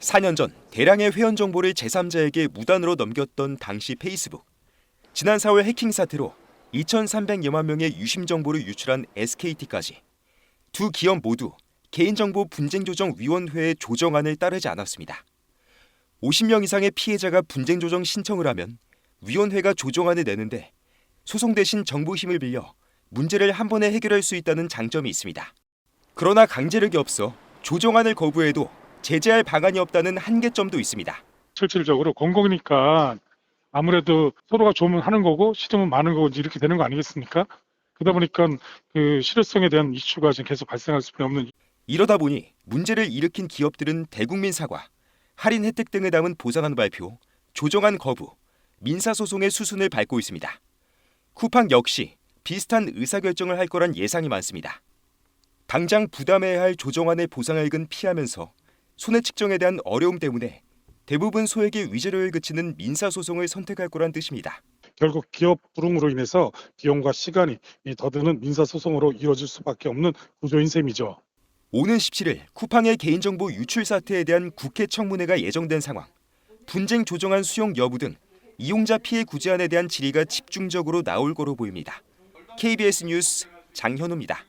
4년 전 대량의 회원 정보를 제3자에게 무단으로 넘겼던 당시 페이스북. 지난 4월 해킹 사태로 2,300여만 명의 유심 정보를 유출한 SKT까지 두 기업 모두 개인정보 분쟁조정위원회의 조정안을 따르지 않았습니다. 50명 이상의 피해자가 분쟁조정 신청을 하면 위원회가 조정안을 내는데 소송 대신 정부 힘을 빌려 문제를 한 번에 해결할 수 있다는 장점이 있습니다. 그러나 강제력이 없어 조정안을 거부해도 제재할 방안이 없다는 한계점도 있습니다. 실질적으로 공공이니까 아무래도 서로가 좋으면 하는 거고 싫으면 마는 거고 이렇게 되는 거 아니겠습니까? 그러다 보니까 그 실효성에 대한 이슈가 지금 계속 발생할 수밖에 없는 이러다 보니 문제를 일으킨 기업들은 대국민 사과, 할인 혜택 등을 담은 보상안 발표, 조정안 거부, 민사 소송의 수순을 밟고 있습니다. 쿠팡 역시 비슷한 의사결정을 할 거란 예상이 많습니다. 당장 부담해야 할 조정안의 보상액은 피하면서 손해 측정에 대한 어려움 때문에 대부분 소액의 위자료를 그치는 민사 소송을 선택할 거란 뜻입니다. 결국 기업 불응으로 인해서 비용과 시간이 더 드는 민사 소송으로 이루어질 수밖에 없는 구조인 셈이죠. 오는 17일 쿠팡의 개인정보 유출 사태에 대한 국회 청문회가 예정된 상황. 분쟁 조정안 수용 여부 등 이용자 피해 구제안에 대한 질의가 집중적으로 나올 거로 보입니다. KBS 뉴스 장현우입니다.